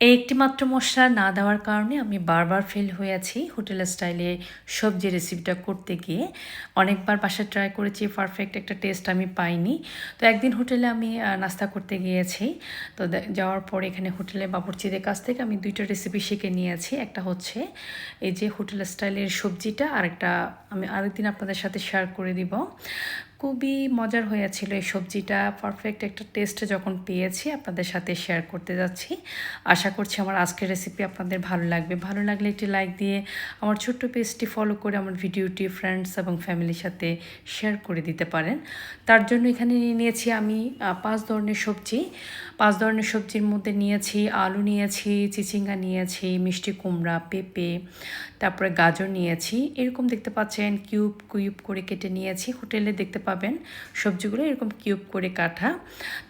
এই একটি মাত্র মশলা না দেওয়ার কারণে আমি বারবার ফেল হয়ে আছি হোটেল স্টাইলে সবজি রেসিপিটা করতে গিয়ে। অনেকবার বাসায় ট্রাই করেছি পারফেক্ট একটা টেস্ট আমি পাইনি। তো একদিন হোটেলে আমি নাস্তা করতে গিয়েছি। তো যাওয়ার পরে এখানে হোটেলে বাবুর্চিদের কাছ থেকে আমি দুইটা রেসিপি শিখে নিয়েছি। একটা হচ্ছে এই যে হোটেল স্টাইলের সবজিটা আর একটা আমি আরেকদিন আপনাদের সাথে শেয়ার করে দিব। খুবই মজার হয়েছিল এই সবজিটা। পারফেক্ট একটা টেস্ট যখন পেয়েছি, আপনাদের সাথে শেয়ার করতে যাচ্ছি। আশা করছি আমার আজকের রেসিপি আপনাদের ভালো লাগবে। ভালো লাগলে একটি লাইক দিয়ে আমার ছোট্ট পেজটি ফলো করে আমার ভিডিওটি ফ্রেন্ডস এবং ফ্যামিলির সাথে শেয়ার করে দিতে পারেন। তার জন্য এখানে নিয়ে নিয়েছি আমি পাঁচ ধরনের সবজি। পাঁচ ধরনের সবজির মধ্যে নিয়েছি আলু নিয়েছি, চিচিঙ্গা নিয়েছি, মিষ্টি কুমড়া, পেঁপে, তারপরে গাজর নিয়েছি। এরকম দেখতে পাচ্ছেন কিউব কিউব করে কেটে নিয়েছি। হোটেলে দেখতে পাবেন। সবজিগুলো এরকম কিউব করে কাটা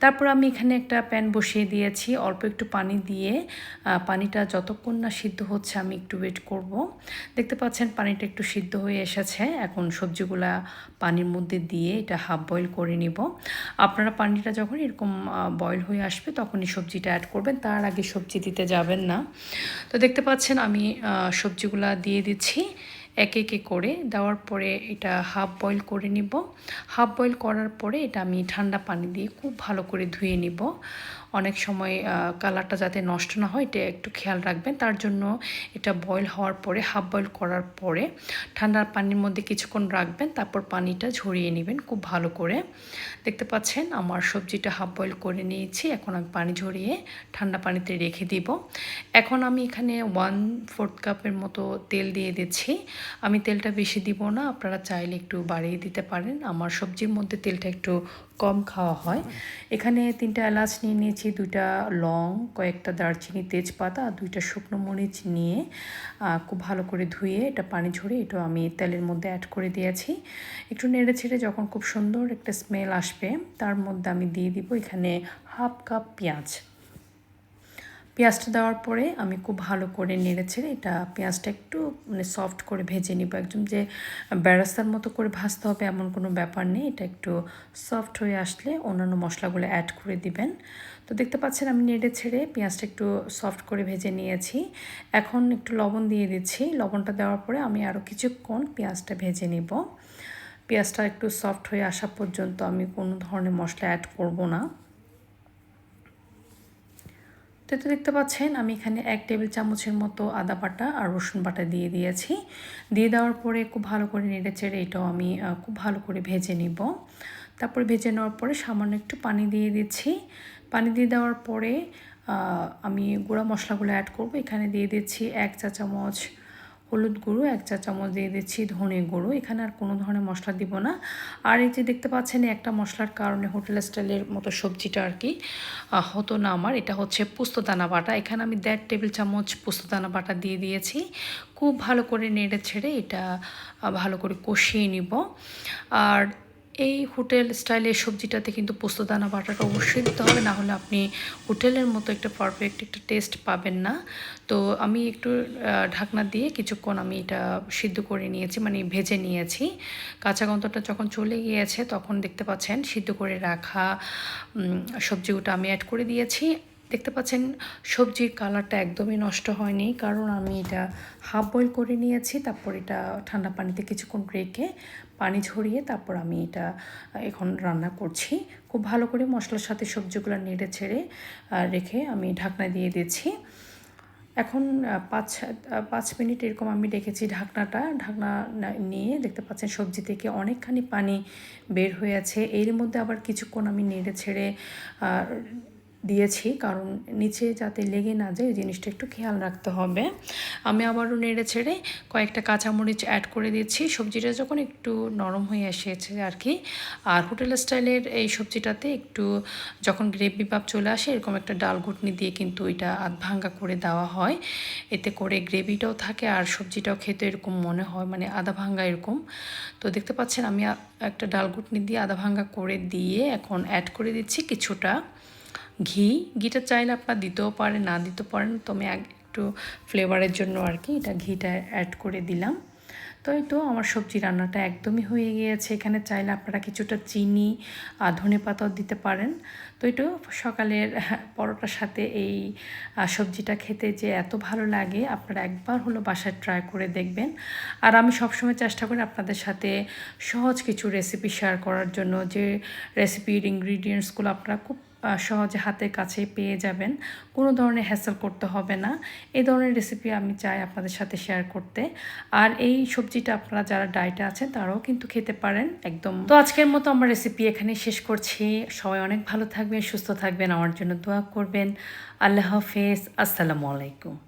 তারপর আমি এখানে একটা প্যান বসিয়ে দিয়েছি। অল্প একটু পানি দিয়ে পানিটা যতক্ষণ না সিদ্ধ হচ্ছে আমি একটু ওয়েট করব। দেখতে পাচ্ছেন পানিটা একটু সিদ্ধ হয়ে এসেছে। এখন সবজিগুলা পানির মধ্যে দিয়ে এটা হাফ বয়েল করে নিব। আপনারা পানিটা যখন এরকম বয়েল হয়ে আসবে তখনই সবজিটা অ্যাড করবেন। তার আগে সবজি দিতে যাবেন না। তো দেখতে পাচ্ছেন আমি সবজিগুলা দিয়ে দিচ্ছি। এক একে করে দেওয়ার পরে এটা হাফ বয়েল করে নিব। হাফ বয়েল করার পরে এটা আমি ঠান্ডা পানি দিয়ে খুব ভালো করে ধুয়ে নিব। অনেক সময় কালারটা যাতে নষ্ট না হয়, এটা একটু খেয়াল রাখবেন। তার জন্য এটা বয়েল হওয়ার পরে হাফ বয়েল করার পরে ঠান্ডার পানির মধ্যে কিছুক্ষণ রাখবেন, তারপর পানিটা ঝরিয়ে নেবেন খুব ভালো করে। দেখতে পাচ্ছেন, আমার সবজিটা হাফ বয়েল করে নিয়েছি, এখন আমি পানি ঝরিয়ে ঠান্ডা পানিতে রেখে দিব। এখন আমি এখানে ওয়ান ফোর্থ কাপের মতো তেল দিয়ে দিচ্ছি। আমি তেলটা বেশি দিব না, আপনারা চাইলে একটু বাড়িয়ে দিতে পারেন। আমার সবজির মধ্যে তেলটা একটু কম খাওয়া হয়। এখানে তিনটা এলাচ নিয়ে নিয়েছি, দুইটা লং, কয়েকটা দারচিনি তেজপাতা আর দুইটা শুকনো মরিচ নিয়ে খুব ভালো করে ধুয়ে এটা পানি ঝরিয়ে এটা আমি তেলের মধ্যে অ্যাড করে দিয়েছি। একটু নেড়ে ছেড়ে যখন খুব সুন্দর একটা স্মেল আসবে, তার মধ্যে আমি দিয়ে দিব এখানে হাফ কাপ পেঁয়াজ। পেঁয়াজটা দেওয়ার পরে আমি খুব ভালো করে নেড়ে ছেড়ে এটা পেঁয়াজটা একটু মানে সফট করে ভেজে নিব। একদম যে বেরাস্তার মতো করে ভাজতে হবে এমন কোনো ব্যাপার নেই। এটা একটু সফট হয়ে আসলে অন্যান্য মশলাগুলো অ্যাড করে দিবেন। তো দেখতে পাচ্ছেন আমি নেড়ে ছেড়ে পেঁয়াজটা একটু সফট করে ভেজে নিয়েছি। এখন একটু লবণ দিয়ে দিচ্ছি। লবণটা দেওয়ার পরে আমি আরও কিছুক্ষণ পেঁয়াজটা ভেজে নিব। পেঁয়াজটা একটু সফট হয়ে আসা পর্যন্ত আমি কোনো ধরনের মশলা অ্যাড করব না। তো তো দেখতে পাচ্ছেন, আমি এখানে এক টেবিল চামচের মতো আদা বাটা আর রসুন বাটা দিয়ে দিয়েছি। দিয়ে দেওয়ার পরে খুব ভালো করে নেড়ে চেড়ে এটাও আমি খুব ভালো করে ভেজে নিব। তারপরে ভেজে নেওয়ার পরে সামান্য একটু পানি দিয়ে দিচ্ছি। পানি দিয়ে দেওয়ার পরে আমি গুঁড়া মশলাগুলো অ্যাড করব। এখানে দিয়ে দিচ্ছি এক চা চামচ হলুদ গুঁড়ো, এক চা চামচ দিয়ে দিচ্ছি ধনে গুঁড়ো। এখানে আর কোনো ধরনের মশলা দিব না। আর এই যে দেখতে পাচ্ছেন একটা মশলার কারণে হোটেল স্টাইলের মতো সবজিটা আর কি হতো না আমার। এটা হচ্ছে পোস্তদানা বাটা। এখানে আমি দেড় টেবিল চামচ পোস্তদানা বাটা দিয়ে দিয়েছি। খুব ভালো করে নেড়ে ছেড়ে এটা ভালো করে কষিয়ে নিব। আর এই হোটেল স্টাইলের সবজিটাতে কিন্তু পোস্তদানা বাটাটা অবশ্যই দিতে হবে না হলে আপনি হোটেলের মতো একটা পারফেক্ট একটা টেস্ট পাবেন না। তো আমি একটু ঢাকনা দিয়ে কিছুক্ষণ আমি এটা সিদ্ধ করে নিয়েছি মানে ভেজে নিয়েছি। কাঁচা গন্ধটা যখন চলে গিয়েছে, তখন দেখতে পাচ্ছেন সিদ্ধ করে রাখা সবজিগুলো আমি অ্যাড করে দিয়েছি। দেখতে পাচ্ছেন, সবজির কালারটা একদমই নষ্ট হয়নি, কারণ আমি এটা হাফ বয়েল করে নিয়েছি, তারপর এটা ঠান্ডা পানিতে কিছুক্ষণ রেখে পানি ঝরিয়ে তারপর আমি এটা এখন রান্না করছি। খুব ভালো করে মশলার সাথে সবজিগুলো নেড়ে ছেড়ে রেখে আমি ঢাকনা দিয়ে দিচ্ছি এখন পাঁচ পাঁচ মিনিট এরকম আমি রেখেছি ঢাকনাটা। ঢাকনা নিয়ে দেখতে পাচ্ছেন সবজি থেকে অনেকখানি পানি বের হয়ে আছে। এর মধ্যে আবার কিছুক্ষণ আমি নেড়ে ছেড়ে দিয়েছি, কারণ নিচে যাতে লেগে না যায় জিনিসটা একটু খেয়াল রাখতে হবে। আমি আবারও নেড়ে ছেড়ে কয়েকটা কাঁচামরিচ অ্যাড করে দিচ্ছি। সবজিটা যখন একটু নরম হয়ে এসেছে আর কি আর হোটেল স্টাইলের এই সবজিটাতে একটু যখন গ্রেভি ভাব চলে আসে, এরকম একটা ডাল ঘুটনি দিয়ে কিন্তু এটা আধ ভাঙ্গা করে দেওয়া হয়। এতে করে গ্রেভিটাও থাকে আর সবজিটাও খেতে এরকম মনে হয় মানে আধা ভাঙ্গা এরকম। তো দেখতে পাচ্ছেন, আমি একটা ডাল ঘুটনি দিয়ে আধা ভাঙ্গা করে দিয়ে এখন অ্যাড করে দিচ্ছি কিছুটা। ঘি, ঘিটা চাইলে আপনার দিতেও পারেন, না দিতে পারেন। তো আমি একটু ফ্লেভারের জন্য আর কি এটা ঘিটা অ্যাড করে দিলাম। তো তো এই তো আমার সবজি রান্নাটা একদমই হয়ে গিয়েছে। এখানে চাইলে আপনারা কিছুটা চিনি আর ধনে পাতাও দিতে পারেন। তো এটা সকালের পরোটার সাথে এই সবজিটা খেতে যে এত ভালো লাগে, আপনারা একবার হলো বাসায় ট্রাই করে দেখবেন। আর আমি সবসময় চেষ্টা করি আপনাদের সাথে সহজ কিছু রেসিপি শেয়ার করার জন্য। যে রেসিপির ইনগ্রিডিয়েন্টসগুলো আপনারা খুব সহজে হাতের কাছে পেয়ে যাবেন। কোনো ধরনের হ্যাসেল করতে হবে না। এই ধরনের রেসিপি আমি চাই আপনাদের সাথে শেয়ার করতে। আর এই সবজিটা আপনারা যারা ডায়েটে আছেন, তারাও কিন্তু খেতে পারেন একদম। তো আজকের মতো আমার রেসিপি এখানে শেষ করছি। সবাই অনেক ভালো থাকবেন, সুস্থ থাকবেন। আমার জন্য দোয়া করবেন। আল্লাহ হাফেজ। আসসালামু আলাইকুম।